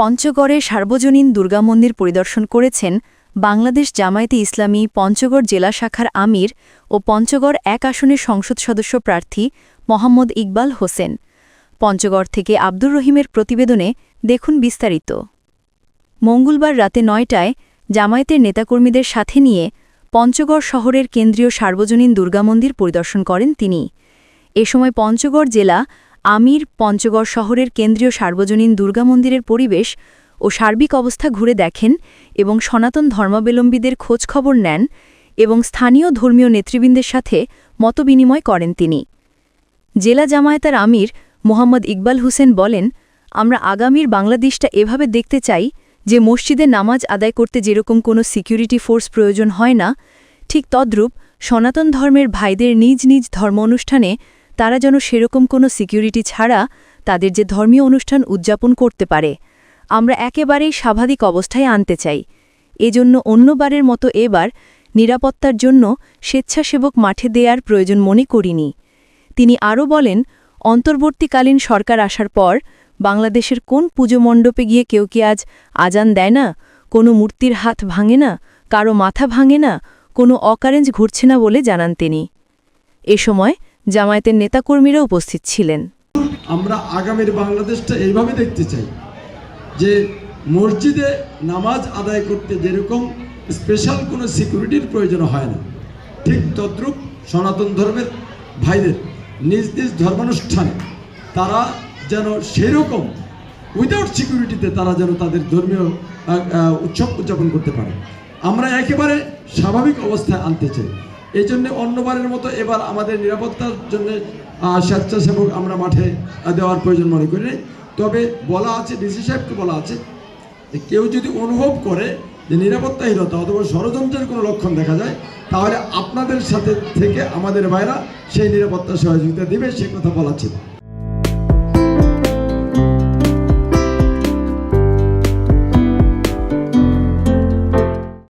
পঞ্চগড়ে সার্বজনীন দুর্গা মন্দির পরিদর্শন করেছেন বাংলাদেশ জামায়াতে ইসলামী পঞ্চগড় জেলা শাখার আমির ও পঞ্চগড় এক আসনের সংসদ সদস্য প্রার্থী মোহাম্মদ ইকবাল হোসেন। পঞ্চগড় থেকে আব্দুর রহিমের প্রতিবেদনে দেখুন বিস্তারিত। মঙ্গলবার রাতে নয়টায় জামায়াতের নেতাকর্মীদের সাথে নিয়ে পঞ্চগড় শহরের কেন্দ্রীয় সার্বজনীন দুর্গা মন্দির পরিদর্শন করেন তিনি। এ সময় পঞ্চগড় জেলা আমির পঞ্চগড় শহরের কেন্দ্রীয় সার্বজনীন দুর্গা মন্দিরের পরিবেশ ও সার্বিক অবস্থা ঘুরে দেখেন এবং সনাতন ধর্মাবলম্বীদের খোঁজখবর নেন এবং স্থানীয় ধর্মীয় নেতৃবৃন্দের সাথে মতবিনিময় করেন তিনি। জেলা জামায়াতার আমির মোহাম্মদ ইকবাল হোসেন বলেন, আমরা আগামীর বাংলাদেশটা এভাবে দেখতে চাই যে মসজিদে নামাজ আদায় করতে যেরকম কোনো সিকিউরিটি ফোর্স প্রয়োজন হয় না, ঠিক তদ্রূপ সনাতন ধর্মের ভাইদের নিজ নিজ ধর্ম অনুষ্ঠানে তারা যেন সেরকম কোনো সিকিউরিটি ছাড়া তাদের যে ধর্মীয় অনুষ্ঠান উদযাপন করতে পারে। আমরা একেবারেই স্বাভাবিক অবস্থায় আনতে চাই। এজন্য অন্যবারের মতো এবার নিরাপত্তার জন্য স্বেচ্ছাসেবক মাঠে দেয়ার প্রয়োজন মনে করিনি। তিনি আরও বলেন, অন্তর্বর্তীকালীন সরকার আসার পর বাংলাদেশের কোন পুজো মণ্ডপে গিয়ে কেউ কি আজ আজান দেয় না, কোনো মূর্তির হাত ভাঙে না, কারও মাথা ভাঙে না, কোনো অকারেঞ্জ ঘুরছে না বলে জানান তিনি। এ সময় জামায়াতের নেতাকর্মীরা উপস্থিত ছিলেন। আমরা আগামীর বাংলাদেশটা এইভাবে দেখতে চাই যে মসজিদে নামাজ আদায় করতে যেরকম স্পেশাল কোনো সিকিউরিটির প্রয়োজন হয় না, ঠিক তদ্রূপ সনাতন ধর্মের ভাইদের নিজ নিজ ধর্মানুষ্ঠানে তারা যেন সেরকম উইদাউট সিকিউরিটিতে তারা যেন তাদের ধর্মীয় উৎসব উদযাপন করতে পারে। আমরা একেবারে স্বাভাবিক অবস্থায় আনতে চাই। এই জন্য অন্যবারের মতো এবার আমাদের নিরাপত্তার জন্য স্বেচ্ছাসেবক আমরা মাঠে দেওয়ার প্রয়োজন মনে করি। তবে বলা আছে, ডিসি সাহেবকে বলা আছে কেউ যদি অনুভব করে যে নিরাপত্তাহীনতা অথবা ষড়যন্ত্রের কোনো লক্ষণ দেখা যায়, তাহলে আপনাদের সাথে থেকে আমাদের ভাইরা সেই নিরাপত্তা সহযোগিতা দেবে, সে কথা বলা ছিল